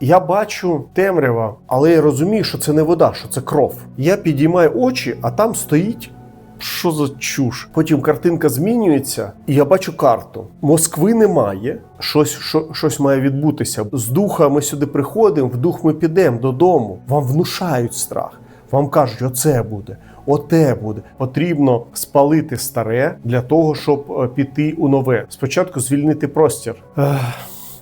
Я бачу темрява, але я розумію, що це не вода, що це кров. Я підіймаю очі, а там стоїть. Що за чуш? Потім картинка змінюється, і я бачу карту. Москви немає. Щось, що, щось має відбутися. З духа ми сюди приходимо, в дух ми підемо додому. Вам внушають страх. Вам кажуть, оце буде, оте буде. Потрібно спалити старе для того, щоб е, піти у нове. Спочатку звільнити простір. Ех,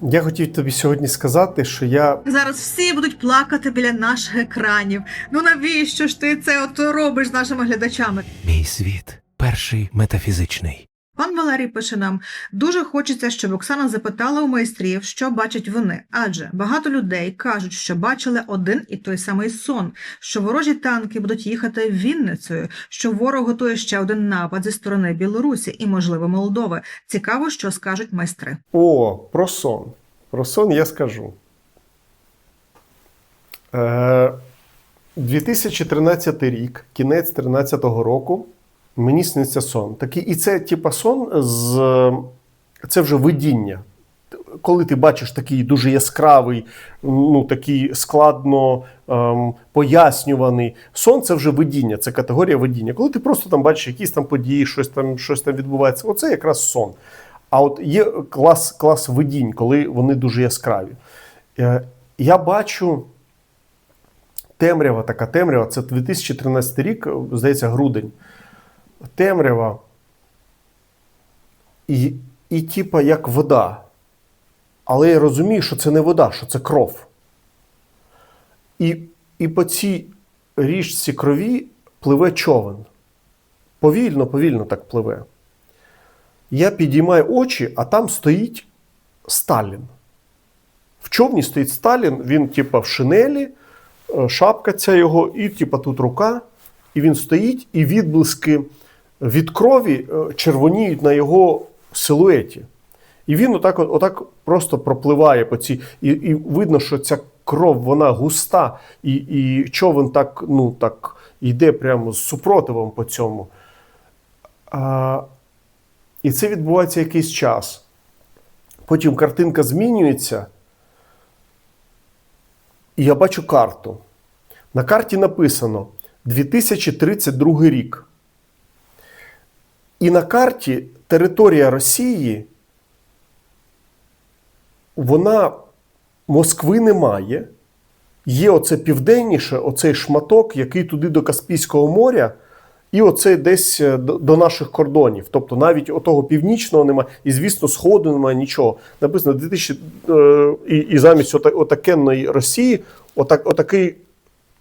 Я хотів тобі сьогодні сказати, що я Зараз всі будуть плакати біля наших екранів. Ну навіщо ж ти це от робиш з нашими глядачами? Мій світ перший метафізичний. Пан Валерій пише нам: дуже хочеться, щоб Оксана запитала у майстрів, що бачать вони. Адже багато людей кажуть, що бачили один і той самий сон, що ворожі танки будуть їхати Вінницею, що ворог готує ще один напад зі сторони Білорусі і, можливо, Молдови. Цікаво, що скажуть майстри. О, про сон. Про сон я скажу. Е, 2013 рік, кінець 2013 року, мені сниться сон. Такий, і це, типа, сон з. Це вже видіння. Коли ти бачиш такий дуже яскравий, ну такий складно ем, пояснюваний сон, це вже видіння, це категорія видіння. Коли ти просто там бачиш якісь там події, щось там, щось там відбувається, оце якраз сон. А от є клас, клас видінь, коли вони дуже яскраві. Е, я бачу темрява, така темрява, це 2013 рік, здається, грудень. Темрява. І, і типа як вода. Але я розумію, що це не вода, що це кров. І, і по цій річці крові пливе човен. Повільно, повільно так пливе. Я підіймаю очі, а там стоїть Сталін. В човні стоїть Сталін, він, типа, в шинелі, е, шапка ця його, і, типа, тут рука, і він стоїть, і відблиски від крові е, червоніють на його силуеті. І він отак, отак просто пропливає по цій. І, і видно, що ця кров вона густа, і, і човен так, ну, так йде прямо з супротивом по цьому. А, і це відбувається якийсь час. Потім картинка змінюється, і я бачу карту. На карті написано 2032 рік. І на карті територія Росії, вона Москви немає. Є оце південніше, оцей шматок, який туди до Каспійського моря, і оце десь е, до, наших кордонів. Тобто навіть отого північного немає, і, звісно, сходу немає нічого. Написано 2000, е, і, і замість отакенної Росії отак, отакий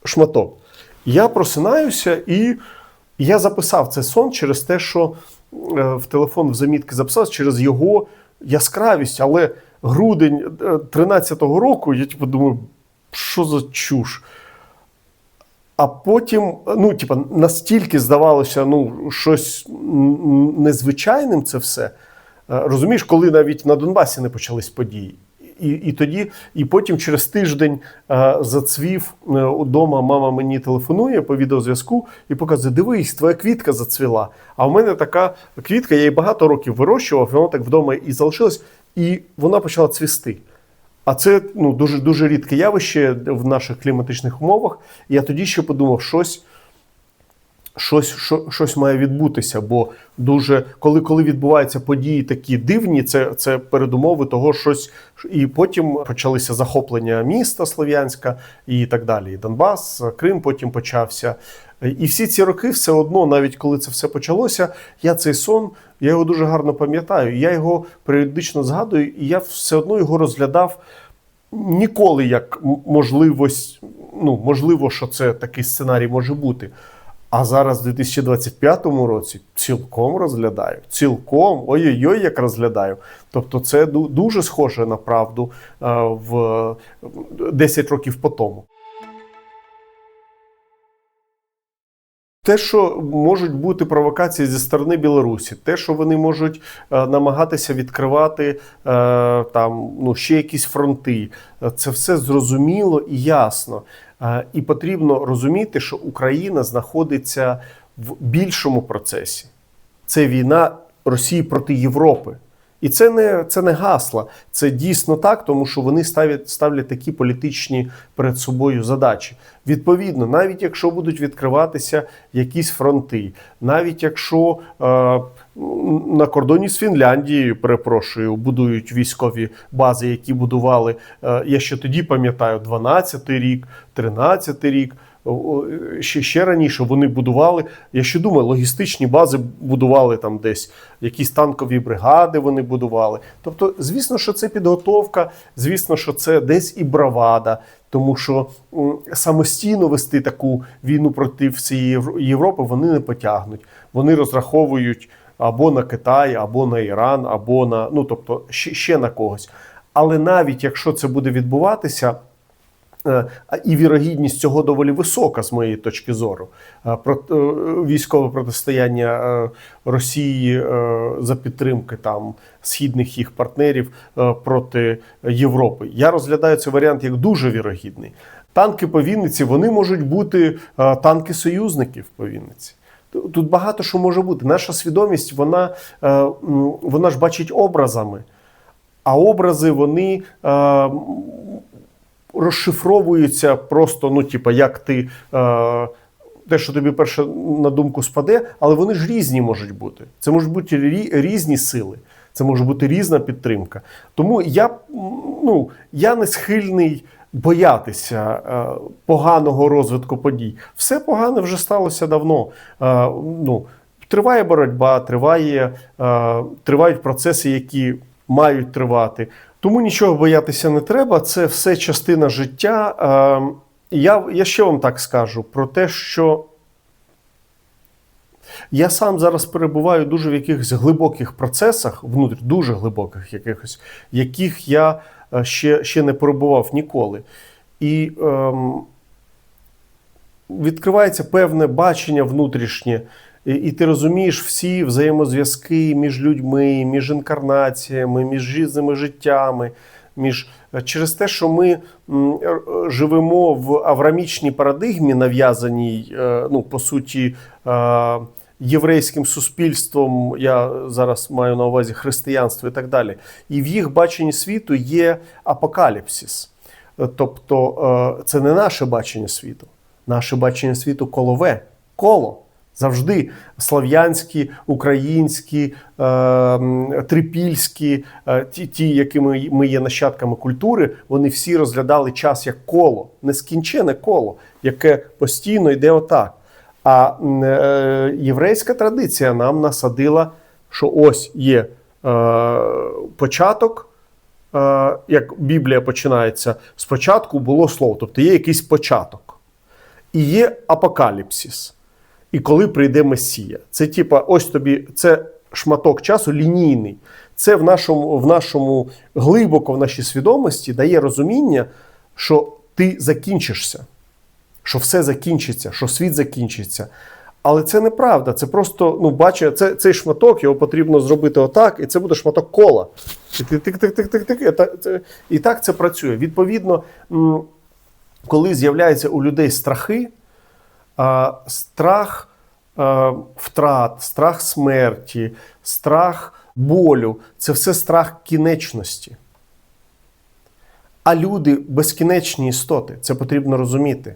шматок. Я просинаюся і я записав цей сон через те, що е, в телефон в замітки записав через його яскравість, але грудень 13-го року, я типу думаю, що за чуш? А потім, ну, типа, настільки здавалося, ну, щось незвичайним це все. Е, Розумієш, коли навіть на Донбасі не почались події. І, і тоді, і потім через тиждень е, зацвів е, удома. Мама мені телефонує по відеозв'язку і показує: дивись, твоя квітка зацвіла. А в мене така квітка, я її багато років вирощував, вона так вдома і залишилась, і вона почала цвісти. А це ну, дуже дуже рідке явище в наших кліматичних умовах. Я тоді ще подумав, щось, щось, що, щось має відбутися. Бо дуже, коли, коли відбуваються події такі дивні, це, це передумови того, щось. І потім почалися захоплення міста Слов'янська і так далі. І Донбас, Крим потім почався. І всі ці роки, все одно, навіть коли це все почалося, я цей сон, я його дуже гарно пам'ятаю. Я його періодично згадую, і я все одно його розглядав ніколи як м- можливость, ну, можливо, що це такий сценарій може бути. А зараз, в 2025 році, цілком розглядаю. Цілком, ой-ой-ой, як розглядаю. Тобто, це дуже схоже на правду е, в 10 років по тому. Те, що можуть бути провокації зі сторони Білорусі, те, що вони можуть е, намагатися відкривати е, там ну ще якісь фронти, це все зрозуміло і ясно. І потрібно розуміти, що Україна знаходиться в більшому процесі. Це війна Росії проти Європи. І це не, це не гасла, це дійсно так, тому що вони ставлять, ставлять такі політичні перед собою задачі. Відповідно, навіть якщо будуть відкриватися якісь фронти, навіть якщо е, на кордоні з Фінляндією, перепрошую, будують військові бази, які будували, е, я ще тоді пам'ятаю, 12-й рік, 13-й рік. Ще, ще раніше вони будували. Я ще думаю, логістичні бази будували там десь, якісь танкові бригади вони будували. Тобто, звісно, що це підготовка, звісно, що це десь і бравада, тому що самостійно вести таку війну проти всієї Європи вони не потягнуть. Вони розраховують або на Китай, або на Іран, або на ну тобто ще, ще на когось. Але навіть якщо це буде відбуватися. Е, І вірогідність цього доволі висока з моєї точки зору. Е, е, військове протистояння Росії за підтримки там східних їх партнерів проти Європи. Я розглядаю цей варіант як дуже вірогідний. Танки по Вінниці вони можуть бути танки союзників по Вінниці. Тут багато що може бути. Наша свідомість, вона, вона ж бачить образами, а образи вони. Розшифровуються просто, ну, типа, як ти. Е, те, що тобі перше на думку спаде, але вони ж різні можуть бути. Це можуть бути рі- різні сили, це може бути різна підтримка. Тому я, ну, я не схильний боятися е, поганого розвитку подій. Все погане вже сталося давно. Е, ну, триває боротьба, триває, е, тривають процеси, які мають тривати. Тому нічого боятися не треба. Це все частина життя. Я, я ще вам так скажу про те, що я сам зараз перебуваю дуже в якихось глибоких процесах, внутрі, дуже глибоких якихось, яких я е, ще, ще не перебував ніколи. І ем, відкривається певне бачення внутрішнє, і, ти розумієш всі взаємозв'язки між людьми, між інкарнаціями, між різними життями. Між через те, що ми живемо в аврамічній парадигмі, нав'язаній, е, ну по суті, е, єврейським суспільством, я зараз маю на увазі християнство і так далі. І в їх баченні світу є апокаліпсис. Е, Тобто, е, це не наше бачення світу. Наше бачення світу колове, коло. Завжди слав'янські, українські, е, трипільські, е, ті, ті, якими ми є нащадками культури, вони всі розглядали час як коло, нескінчене коло, яке постійно йде отак. А е, єврейська традиція нам насадила, що ось є початок, як Біблія починається, спочатку було слово, тобто є якийсь початок. І є апокаліпсис. І коли прийде Месія. Це типа, ось тобі, це шматок часу лінійний. Це в нашому, в нашому глибоко в нашій свідомості дає розуміння, що ти закінчишся, що все закінчиться, що світ закінчиться. Але це неправда. Це просто, ну, бачу, це, цей шматок, його потрібно зробити отак, і це буде шматок кола. Тик-тик-тик-тик-тик-тик. І так це- працює. Відповідно, коли з'являються у людей страхи, страх втрат, страх смерті, страх болю це все страх кінечності. А люди безкінечні істоти, це потрібно розуміти.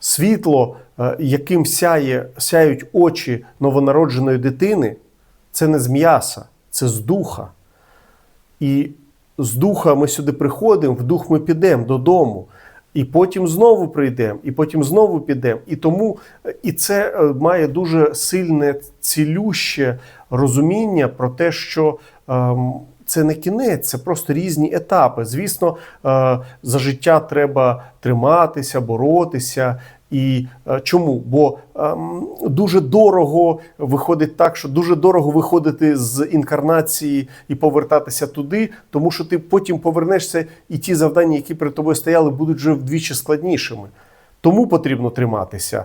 Світло, е, яким сяє, сяють очі новонародженої дитини, це не з м'яса, це з духа. І з духа ми сюди приходимо, в дух ми підемо додому. І потім знову прийдемо, і потім знову підемо. І тому і це е, має дуже сильне цілюще розуміння про те, що ем, це не кінець, це просто різні етапи. Звісно, е, за життя треба триматися, боротися. І е, чому? Бо ем, дуже дорого виходить так, що дуже дорого виходити з інкарнації і повертатися туди, тому що ти потім повернешся, і ті завдання, які перед тобою стояли, будуть вже вдвічі складнішими. Тому потрібно триматися е,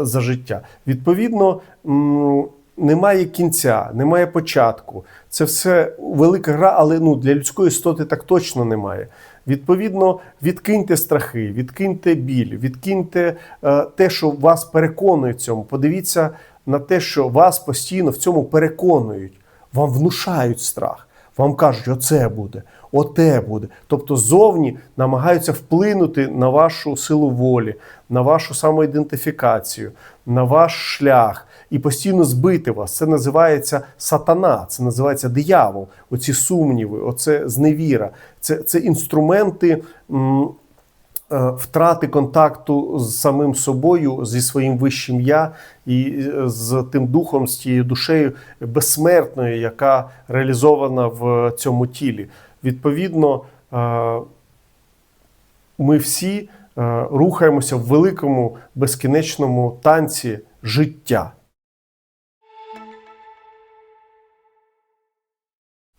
за життя. Відповідно, м, немає кінця, немає початку. Це все велика гра, але ну, для людської істоти так точно немає. Відповідно, відкиньте страхи, відкиньте біль, відкиньте е, те, що вас переконує в цьому. Подивіться на те, що вас постійно в цьому переконують. вам внушають страх. Вам кажуть, оце буде, оте буде. Тобто ззовні намагаються вплинути на вашу силу волі, на вашу самоідентифікацію, на ваш шлях і постійно збити вас. Це називається сатана, це називається диявол. Оці сумніви, оце зневіра. Це, це інструменти. м, е, Втрати контакту з самим собою, зі своїм вищим я і е, з тим духом, з тією душею безсмертною, яка реалізована в цьому тілі. Відповідно, е, ми всі рухаємося в великому безкінечному танці життя.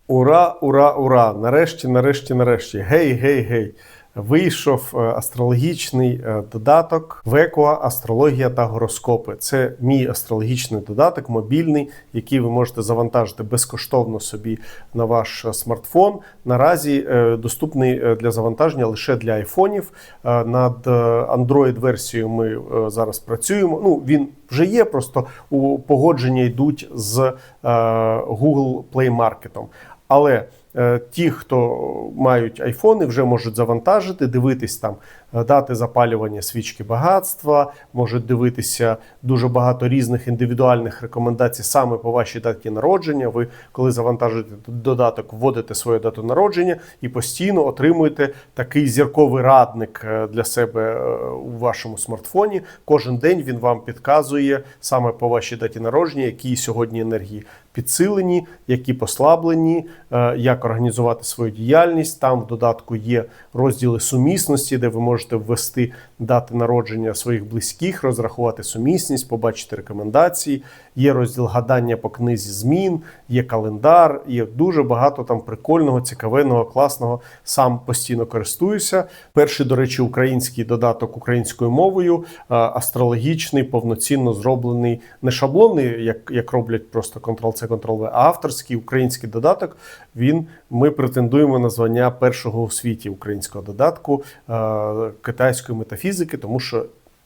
Ура, ура, ура! Нарешті, нарешті, нарешті. Гей, гей, гей. Вийшов е, астрологічний е, додаток Векуа, астрологія та гороскопи. Це мій астрологічний додаток, мобільний, який ви можете завантажити безкоштовно собі на ваш е, смартфон. Наразі доступний для завантаження лише для айфонів. Над Android-версією ми зараз працюємо. Ну, він вже є, просто у погодження йдуть з Google Play Market. Але е, ті, хто мають айфони, вже можуть завантажити, дивитись там е, дати запалювання свічки багатства, можуть дивитися дуже багато різних індивідуальних рекомендацій саме по вашій даті народження. Ви, коли завантажуєте додаток, вводите свою дату народження і постійно отримуєте такий зірковий радник е, для себе у вашому смартфоні. Кожен день він вам підказує саме по вашій даті народження, які сьогодні енергії підсилені, які послаблені, е, як організувати свою діяльність. Там в додатку є розділи сумісності, де ви можете ввести дати народження своїх близьких, розрахувати сумісність, побачити рекомендації. Є розділ гадання по книзі змін, є календар, є дуже багато там прикольного, цікавенного, класного. Сам постійно користуюся. Перший, до речі, український додаток українською мовою, е, астрологічний, повноцінно зроблений, не шаблонний, як, як роблять просто Ctrl-C, Ctrl-V, а авторський український додаток. Він ми претендуємо на звання першого у світі українського додатку е, китайської метафізики, тому що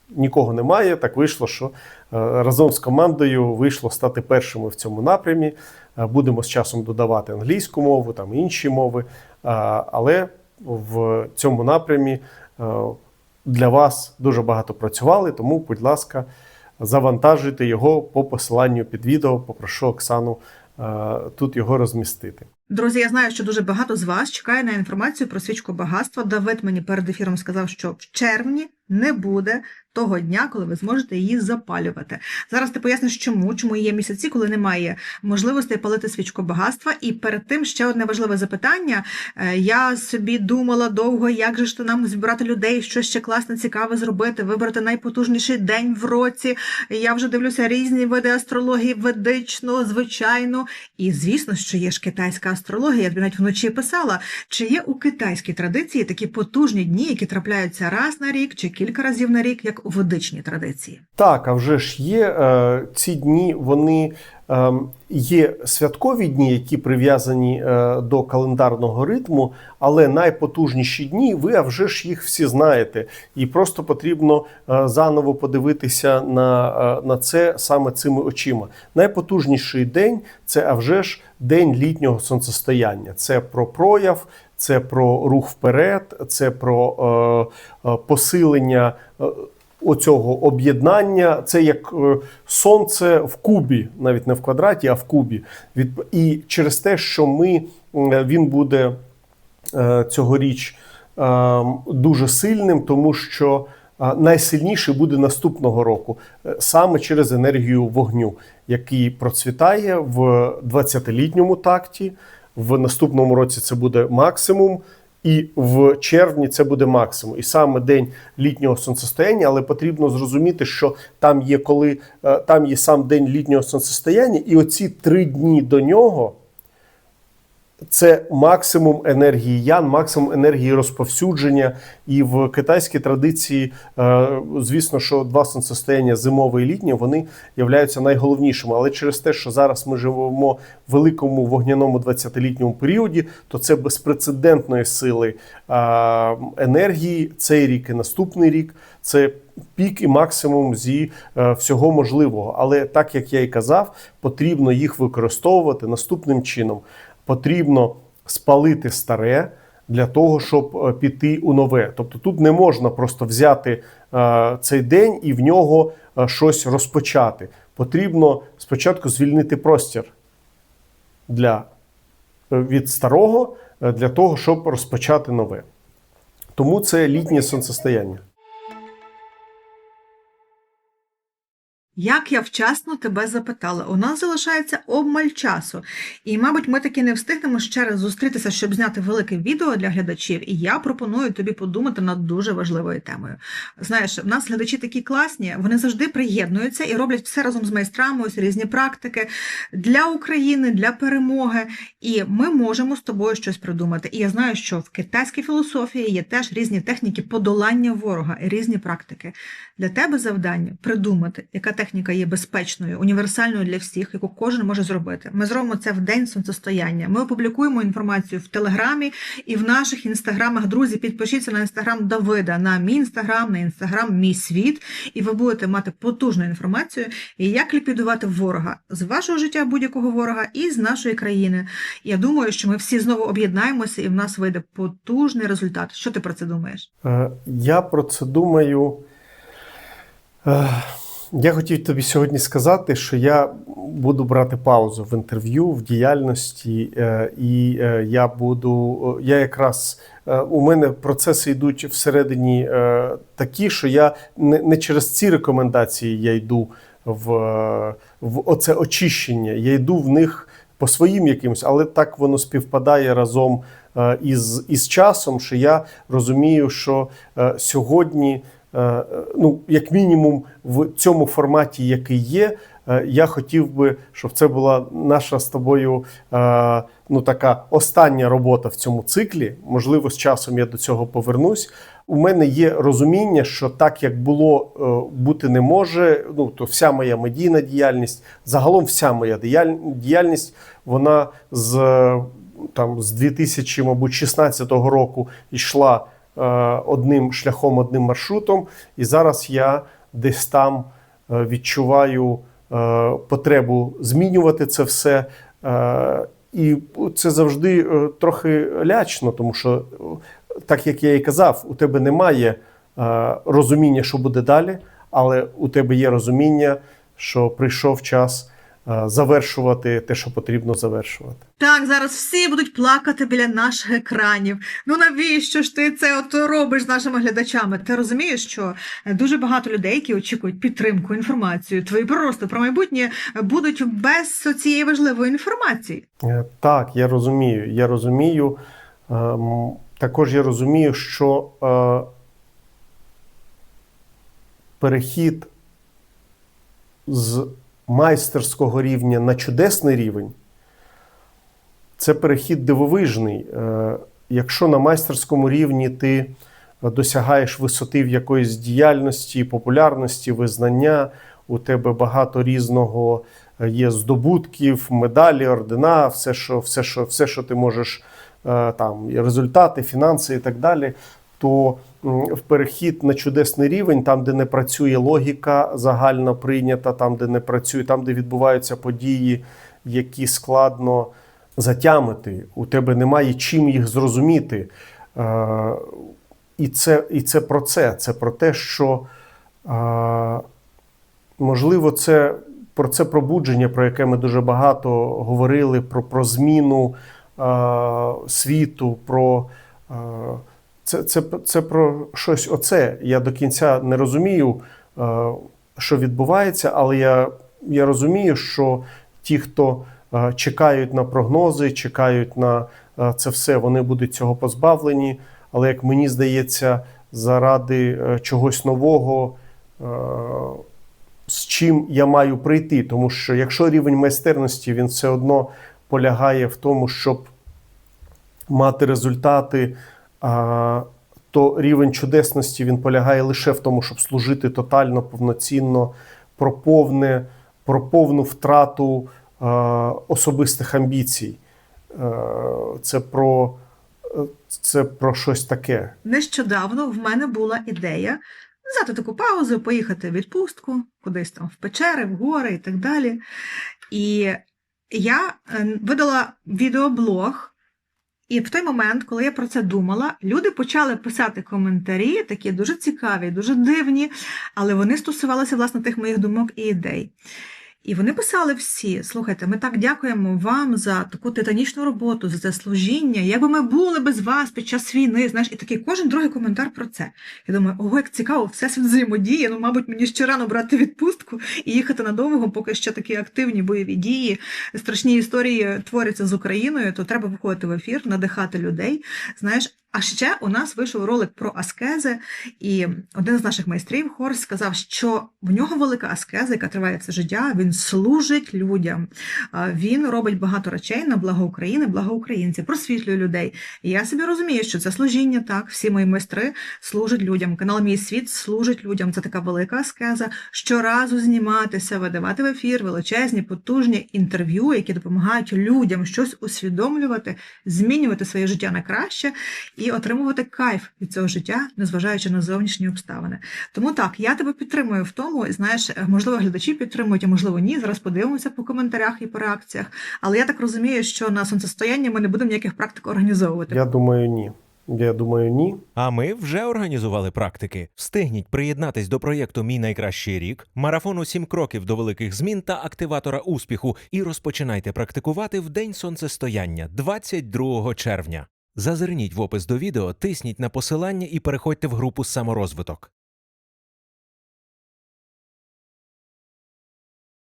нікого немає. Так вийшло, що е, разом з командою вийшло стати першими в цьому напрямі. Е, Будемо з часом додавати англійську мову, там інші мови. Але в цьому напрямі для вас дуже багато працювали, тому, будь ласка, завантажуйте його по посиланню під відео. Попрошу Оксану е, тут його розмістити. Друзі, я знаю, що дуже багато з вас чекає на інформацію про свічку багатства. Давид мені перед ефіром сказав, що в червні не буде того дня, коли ви зможете її запалювати. Зараз ти поясниш, чому, чому є місяці, коли немає можливості палити свічку багатства. І перед тим ще одне важливе запитання. Е, Я собі думала довго, як же ж то нам зібрати людей, що ще класне, цікаве зробити, вибрати найпотужніший день в році. Я вже дивлюся різні види астрології, ведичну, звичайну. І звісно, що є ж китайська астрологія. Я тобі навіть вночі писала, чи є у китайській традиції такі потужні дні, які трапляються раз на рік чи кілька разів на рік, як ведичній традиції. Так, а вже ж є е, ці дні, вони е, є святкові дні, які прив'язані е, до календарного ритму, але найпотужніші дні, ви а вже ж їх всі знаєте. І просто потрібно е, заново подивитися на, е, на це саме цими очима. Найпотужніший день це а вже ж день літнього сонцестояння. Це про прояв. Це про рух вперед, це про е, е, посилення е, оцього об'єднання. Це як е, сонце в кубі, навіть не в квадраті, а в кубі. І через те, що ми, він буде е, цьогоріч е, дуже сильним, тому що найсильніший буде наступного року, саме через енергію вогню, який процвітає в 20-літньому такті. В наступному році це буде максимум, і в червні це буде максимум. І саме день літнього сонцестояння, але потрібно зрозуміти, що там є коли е, там є сам день літнього сонцестояння, і оці три дні до нього це максимум енергії ян, максимум енергії розповсюдження. І в китайській традиції, е, звісно, що два сонцестояння зимове і літнє, вони являються найголовнішими. Але через те, що зараз ми живемо в великому вогняному 20-літньому періоді, то це безпрецедентної сили е, енергії цей рік і наступний рік. Це пік і максимум зі е, всього можливого. Але так як я і казав, потрібно їх використовувати наступним чином. Потрібно спалити старе для того, щоб е, піти у нове. Тобто тут не можна просто взяти е, цей день і в нього е, щось розпочати. Потрібно спочатку звільнити простір для, від старого для того, щоб розпочати нове. Тому це літнє сонцестояння. Як я вчасно тебе запитала, у нас залишається обмаль часу, і, мабуть, ми таки не встигнемо ще раз зустрітися, щоб зняти велике відео для глядачів. І я пропоную тобі подумати над дуже важливою темою. Знаєш, в нас глядачі такі класні, вони завжди приєднуються і роблять все разом з майстрами, ось різні практики для України, для перемоги. І ми можемо з тобою щось придумати. І я знаю, що в китайській філософії є теж різні техніки подолання ворога і різні практики. Для тебе завдання придумати, яка техніка є безпечною, універсальною для всіх, яку кожен може зробити. Ми зробимо це в день сонцестояння. Ми опублікуємо інформацію в Телеграмі і в наших інстаграмах. Друзі, підпишіться на інстаграм Давида, на мій інстаграм, на інстаграм Мій світ, і ви будете мати потужну інформацію, як ліквідувати ворога з вашого життя будь-якого ворога і з нашої країни. Я думаю, що ми всі знову об'єднаємося, і в нас вийде потужний результат. Що ти про це думаєш? Е, Я про це думаю. Е, Я хотів тобі сьогодні сказати, що я буду брати паузу в інтерв'ю, в діяльності, е, і е, я буду. Я якраз е, у мене процеси йдуть всередині е, такі, що я не, через ці рекомендації я йду в, е, в оце очищення. Я йду в них по своїм якимось, але так воно співпадає разом е, із, із часом, що я розумію, що е, сьогодні, е, е, ну, як мінімум, в цьому форматі, який є, е, я хотів би, щоб це була наша з тобою е, ну, така остання робота в цьому циклі. Можливо, з часом я до цього повернусь. У мене є розуміння, що так як було е, бути не може, ну то вся моя медійна діяльність, загалом вся моя діяльність, вона з е, там з 2016 року йшла е, одним шляхом, одним маршрутом, і зараз я десь там е, відчуваю е, потребу змінювати це все. Е, і це завжди е, трохи лячно, тому що, е, так як я і казав, у тебе немає е, розуміння, що буде далі, але у тебе є розуміння, що прийшов час е, завершувати те, що потрібно завершувати. Так, зараз всі будуть плакати біля наших екранів. Ну навіщо ж ти це от робиш з нашими глядачами? Ти розумієш, що е, дуже багато людей, які очікують підтримку, інформацію, твої просто про майбутнє е, будуть без цієї важливої інформації. Е, Так, я розумію. Я розумію. Ем, Також я розумію, що е, перехід з майстерського рівня на чудесний рівень це перехід дивовижний. Е, Якщо на майстерському рівні ти досягаєш висоти в якоїсь діяльності, популярності, визнання, у тебе багато різного е, є здобутків, медалі, ордена, все, що, все, що, все, що ти можеш, е, там, результати, фінанси і так далі. То в перехід на чудесний рівень, там, де не працює логіка загально прийнята, там, де не працює, там, де відбуваються події, які складно затямити, у тебе немає чим їх зрозуміти. Е, І це, і це про це. Це про те, що е, можливо, це про це пробудження, про яке ми дуже багато говорили, про, про зміну е, світу, про це, це, це про щось оце. Я до кінця не розумію, е, що відбувається, але я, я розумію, що ті, хто е, чекають на прогнози, чекають на е, це все, вони будуть цього позбавлені. Але як мені здається, заради чогось нового, з чим я маю прийти, тому що якщо рівень майстерності він все одно полягає в тому, щоб мати результати, то рівень чудесності він полягає лише в тому, щоб служити тотально, повноцінно, про повне, про повну втрату особистих амбіцій. Е, Це про, е, це про щось таке. Нещодавно в мене була ідея взяти таку паузу, поїхати в відпустку, кудись там в печери, в гори і так далі. І я е, видала відеоблог. І в той момент, коли я про це думала, люди почали писати коментарі, такі дуже цікаві, дуже дивні, але вони стосувалися власне тих моїх думок і ідей. І вони писали всі: слухайте, ми так дякуємо вам за таку титанічну роботу, за це служіння. Як би ми були без вас під час війни, знаєш, і такий кожен другий коментар про це. Я думаю, ого, як цікаво, все світ взаємодіє. Ну, мабуть, мені ще рано брати відпустку і їхати надовго, поки ще такі активні бойові дії, страшні історії творяться з Україною, то треба виходити в ефір, надихати людей. Знаєш, а ще у нас вийшов ролик про аскези, і один з наших майстрів Хорс сказав, що в нього велика аскеза, яка триває все життя. Він служить людям. Він робить багато речей на благо України, благо українців, просвітлює людей. І я собі розумію, що це служіння, так, всі мої майстри служать людям. Канал Мій світ служить людям. Це така велика аскеза. Щоразу зніматися, видавати в ефір величезні, потужні інтерв'ю, які допомагають людям щось усвідомлювати, змінювати своє життя на краще і отримувати кайф від цього життя, незважаючи на зовнішні обставини. Тому так, я тебе підтримую в тому, і знаєш, можливо, глядачі підтримують, а можливо, ні. Зараз подивимося по коментарях і по реакціях. Але я так розумію, що на сонцестоянні ми не будемо ніяких практик організовувати. Я думаю, ні. Я думаю, ні. А ми вже організували практики. Встигніть приєднатись до проєкту Мій найкращий рік, марафону сім кроків до великих змін та активатора успіху і розпочинайте практикувати в день сонцестояння 22 червня. Зазирніть в опис до відео, тисніть на посилання і переходьте в групу саморозвиток.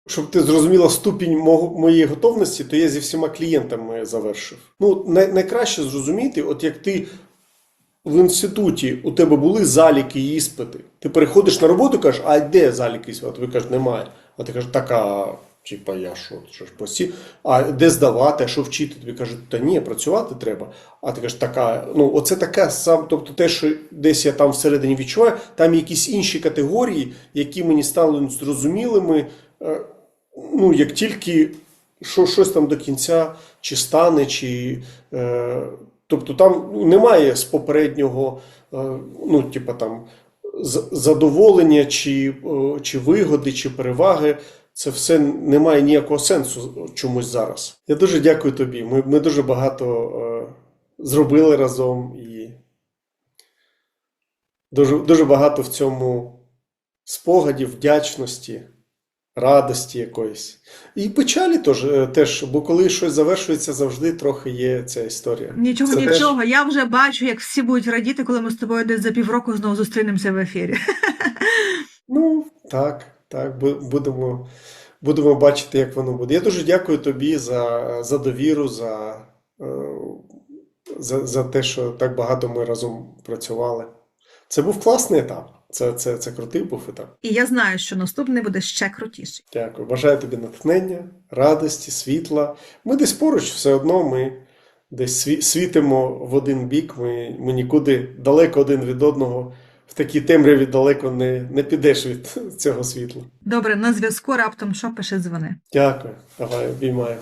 Щоб ти зрозуміла ступінь моєї готовності, то я зі всіма клієнтами завершив. Ну, най- найкраще зрозуміти, от як ти в інституті у тебе були заліки і іспити. Ти переходиш на роботу і кажеш, а де заліки? А тобі кажуть, немає. А ти кажеш, така, типа, я що, що ж посі? А де здавати, а що вчити? Тобі кажуть, та ні, працювати треба. А ти кажеш, така, ну, оце таке сам, тобто те, що десь я там всередині відчуваю, там якісь інші категорії, які мені стали зрозумілими. е, Ну, як тільки що, щось там до кінця чи стане, чи. Е, тобто там немає з попереднього, е, ну, типа там задоволення, чи, е, чи вигоди, чи переваги. Це все не має ніякого сенсу чомусь зараз. Я дуже дякую тобі. Ми, ми дуже багато е, зробили разом і дуже, дуже багато в цьому спогадів, вдячності, радості якоїсь. І печалі теж, е, теж, бо коли щось завершується, завжди трохи є ця історія. Нічого, Це теж- нічого. Я вже бачу, як всі будуть радіти, коли ми з тобою десь за півроку знову зустрінемося в ефірі. Ну, так, так, будемо, будемо бачити, як воно буде. Я дуже дякую тобі за, за довіру, за, е, за, за те, що так багато ми разом працювали. Це був класний етап. Це, це, це крутий був етап. І я знаю, що наступний буде ще крутіший. Дякую. Бажаю тобі натхнення, радості, світла. Ми десь поруч, все одно ми десь світимо в один бік. Ми, ми нікуди далеко один від одного. В такій темряві далеко не, не підеш від цього світла. Добре, на зв'язку раптом що пише дзвони. Дякую. Давай, обіймаю.